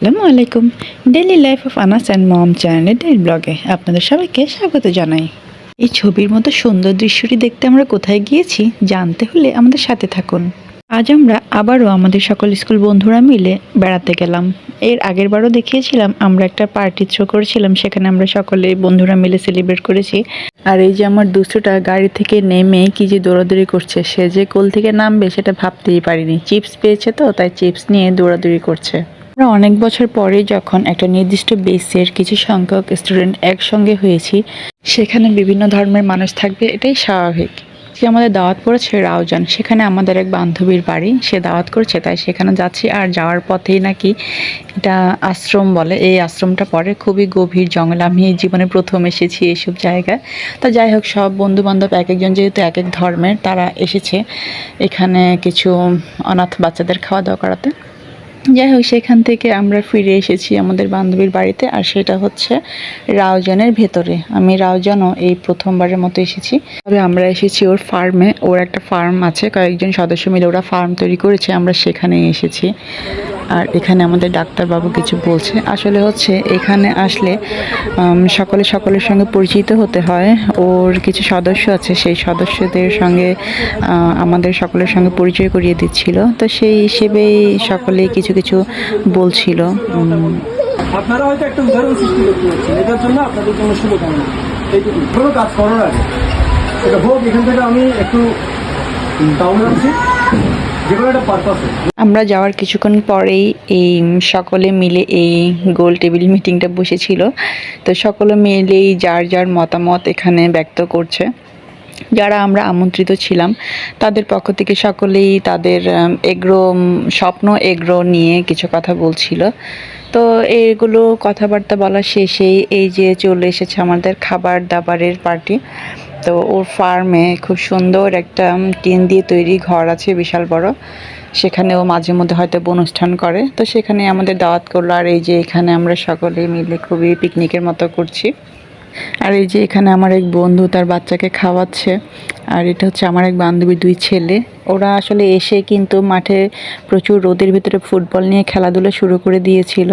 আসসালামু আলাইকুম। Daily life of Anas and mom চ্যানেলের ডেইলি ব্লগে আপনাদের সবাইকে স্বাগত জানাই। এই ছবির মতো সুন্দর দৃশ্যটি দেখতে আমরা কোথায় গিয়েছি জানতে হলে আমাদের সাথে থাকুন। আজ আমরা আবারও আমাদের সকল স্কুল বন্ধুরা মিলে বেড়াতে গেলাম। এর আগের বারও দেখিয়েছিলাম, আমরা একটা পার্টি থ্রো করেছিলাম, সেখানে আমরা সকলে বন্ধুরা মিলে সেলিব্রেট করেছি। আর এই যে আমার দুশোটা গাড়ি থেকে নেমে কি যে দৌড়াদৌড়ি করছে, সে যে কোল থেকে নামবে সেটা ভাবতেই পারিনি। চিপস পেয়েছে তো, তাই চিপস নিয়ে দৌড়াদৌড়ি করছে। আমরা অনেক বছর পরে যখন একটা নির্দিষ্ট বেসের কিছু সংখ্যক স্টুডেন্ট একসঙ্গে হয়েছি, সেখানে বিভিন্ন ধর্মের মানুষ থাকবে, এটাই স্বাভাবিক। যে আমাদের দাওয়াত পড়েছে রাউজান, সেখানে আমাদের এক বান্ধবীর বাড়ি, সে দাওয়াত করছে, তাই সেখানে যাচ্ছি। আর যাওয়ার পথেই নাকি এটা আশ্রম বলে, এই আশ্রমটা পরে খুবই গভীর জঙ্গল, আমি জীবনে প্রথম এসেছি এইসব জায়গায়। তা যাই হোক, সব বন্ধু বান্ধব এক একজন যেহেতু এক এক ধর্মের, তারা এসেছে এখানে কিছু অনাথ বাচ্চাদের খাওয়া দাওয়া করাতে। যাই হোক সেখান থেকে আমরা ফিরে এসেছি আমাদের বান্ধবীর বাড়িতে, আর সেটা হচ্ছে রাউজানের ভেতরে। আমি রাউজানও এই প্রথমবারের মতো এসেছি। তবে আমরা এসেছি ওর ফার্মে, ওর একটা ফার্ম আছে, কয়েকজন সদস্য মিলে ওরা ফার্ম তৈরি করেছে, আমরা সেখানেই এসেছি। আর এখানে আমাদের ডাক্তারবাবু কিছু বলছে। আসলে হচ্ছে এখানে আসলে সকলে সকলের সঙ্গে পরিচিত হতে হয়। ওর কিছু সদস্য আছে, সেই সদস্যদের সঙ্গে আমাদের সকলের সঙ্গে পরিচয় করিয়ে দিচ্ছিল। তো সেই হিসেবেই সকলে কিছু কিছু বলছিল। আপনারা হয়তো একটা উদাহরণ সৃষ্টি করতে পারছেন। এটার জন্য আপনাদের জন্য শুভকামনা। এইটুকু। কোনো কাজ করার আগে। এটা হোক, এখান থেকে আমি একটু ডাউন রাখছি আমরা যাওয়ার কিছুক্ষণ পরেই এই সকলে মিলে এই গোল টেবিল মিটিংটা বসেছিল। তো সকলে মিলেই যার যার মতামত এখানে ব্যক্ত করছে। যারা আমরা আমন্ত্রিত ছিলাম, তাদের পক্ষ থেকে সকলেই তাদের এগ্রো স্বপ্ন এগ্রো নিয়ে কিছু কথা বলছিল। তো এগুলো কথাবার্তা বলা শেষেই এই যে চলে এসেছে আমাদের খাবার দাবারের পার্টি তো ওর ফার্মে খুব সুন্দর একটা টিন দিয়ে তৈরি ঘর আছে বিশাল বড়। সেখানে ও মাঝে মধ্যে হয়তো অনুষ্ঠান করে। তো সেখানে আমাদের দাওয়াত করল। আর এই যে এখানে আমরা সকলে মিলে খুবই পিকনিকের মতো করছি। আর এই যে এখানে আমার এক বন্ধু তার বাচ্চাকে খাওয়াচ্ছে, আর এটা হচ্ছে আমার এক বান্ধবীর দুই ছেলে। ওরা আসলে এসে কিন্তু মাঠে প্রচুর রোদের ভিতরে ফুটবল নিয়ে খেলাধুলা শুরু করে দিয়েছিল।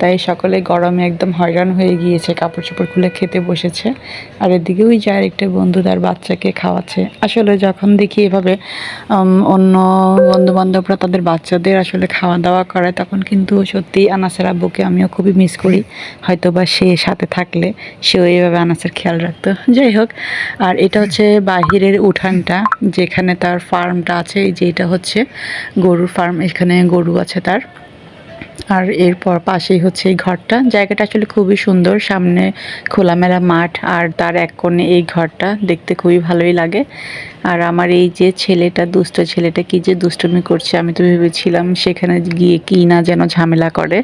তাই সকলে গরমে একদম হয়রান হয়ে গিয়েছে কাপড় চোপড় খুলে খেতে বসেছে। আর এদিকে ওই যে আরেকটা বন্ধু তার বাচ্চাকে খাওয়াচ্ছে। আসলে যখন দেখি এভাবে অন্য বন্ধু বান্ধবরা তাদের বাচ্চাদের আসলে খাওয়া দাওয়া করায়, তখন কিন্তু সত্যি আনাসের আব্বুকে আমিও খুবই মিস করি। হয়তো বা সে সাথে থাকলে সেও এইভাবে আনাসের খেয়াল রাখতো। যাই হোক, আর এটা হচ্ছে বাহিরের উঠানটা, যেখানে তার ফার্মটা আছে এই যে এটা হচ্ছে গরুর ফার্ম এখানে গরু আছে তার। আর এরপর পাশেই হচ্ছে এই ঘরটা। জায়গাটা আসলে খুবই সুন্দর। সামনে খোলামেলা মাঠ আর তার এক কোণে এই ঘরটা। দেখতে খুবই ভালোই লাগে। আর আমার এই যে ছেলেটা, দুষ্ট ছেলেটা কি যে দুষ্টুমি করছে, আমি তো ভেবেছিলাম সেখানে গিয়ে কি না যেন ঝামেলা করে।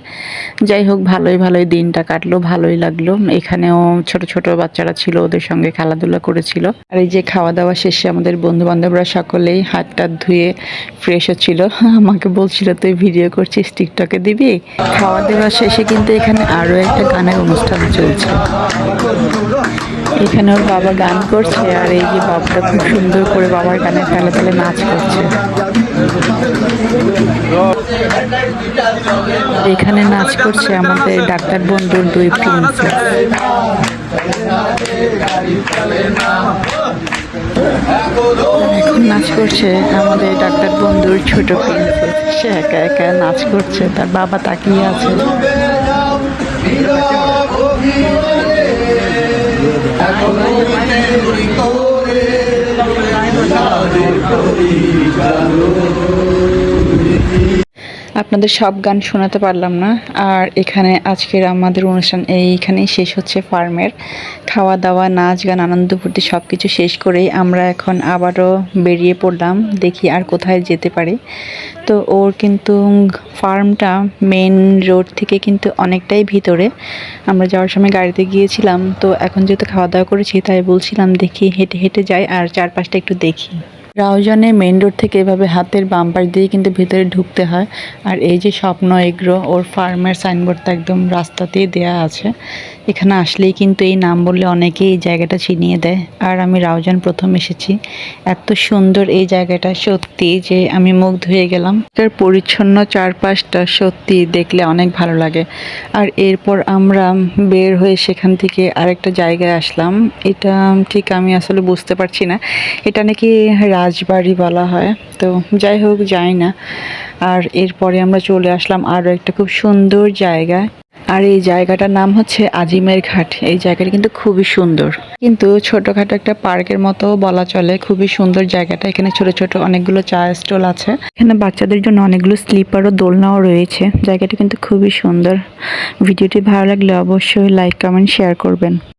যাই হোক, ভালোই ভালোই দিনটা কাটলো, ভালোই লাগল। এখানেও ছোট ছোট বাচ্চারা ছিল, ওদের সঙ্গে খেলাধুলা করেছিল। আর এই যে খাওয়া দাওয়া শেষে আমাদের বন্ধু বান্ধবরা সকলেই হাত টাত ধুয়ে ফ্রেশ হচ্ছিল আমাকে বলছিল, তুই ভিডিও করছিস টিকটকে দিবি? খাওয়া দাওয়া শেষে কিন্তু এখানে আরও একটা গানের অনুষ্ঠান চলছে। এখানে ওর বাবা গান করছে আর এই যে বাবাটা খুব সুন্দর করে বাবার গানে তালে তালে নাচ করছে। এখানে নাচ করছে আমাদের ডাক্তার বন্ধুর দুই প্রিন্সেস। এখন নাচ করছে আমাদের ডাক্তার বন্ধুর ছোট প্রিন্সেস সে একা একা নাচ করছে, তার বাবা তাকিয়ে আছে। আপনাদের সব গান শোনাতে পারলাম না। আর এখানে আজকের আমাদের অনুষ্ঠান এইখানেই শেষ হচ্ছে ফার্মের। খাওয়া দাওয়া, নাচ গান, আনন্দ ফুর্তি সব কিছু শেষ করেই আমরা এখন আবারও বেরিয়ে পড়লাম। দেখি আর কোথায় যেতে পারি। তো ওর কিন্তু ফার্মটা মেন রোড থেকে কিন্তু অনেকটাই ভিতরে। আমরা যাওয়ার সময় গাড়িতে গিয়েছিলাম। তো এখন যেহেতু খাওয়া দাওয়া করেছি, তাই বলছিলাম দেখি হেঁটে হেঁটে যাই আর চারপাশটা একটু দেখি। রাউজানে মেন রোড থেকে এভাবে হাতের বাম্পার দিয়ে কিন্তু ভেতরে ঢুকতে হয়। আর এই যে স্বপ্ন এগ্রো, ওর ফার্মের সাইনবোর্ডটা একদম রাস্তাতেই দেয়া আছে। এখানে আসলেই কিন্তু এই নাম বললে অনেকেই এই জায়গাটা চিনিয়ে দেয়। আর আমি রাউজান প্রথম এসেছি। এত সুন্দর এই জায়গাটা, সত্যি যে আমি মুগ্ধ হয়ে গেলাম। এর পরিচ্ছন্ন চারপাশটা সত্যি দেখলে অনেক ভালো লাগে। আর এরপর আমরা বের হয়ে সেখান থেকে আরেকটা জায়গায় আসলাম। এটা ঠিক আমি আসলে বুঝতে পারছি না। এটা নাকি রাজবাড়ি বলা হয়। তো যাই হোক, যাই না। আর এরপরে আমরা চলে আসলাম আরও একটা খুব সুন্দর জায়গা। আর এই জায়গাটার নাম হচ্ছে আজিমের ঘাট। এই জায়গাটা কিন্তু খুবই সুন্দর। কিন্তু ছোটখাটো একটা পার্কের মতো বলা চলে, খুবই সুন্দর জায়গাটা। এখানে ছোট ছোট অনেকগুলো চা স্টল আছে। এখানে বাচ্চাদের জন্য অনেকগুলো স্লিপার ও দোলনাও রয়েছে। জায়গাটা কিন্তু খুবই সুন্দর। ভিডিওটি ভালো লাগলে অবশ্যই লাইক, কমেন্ট, শেয়ার করবেন।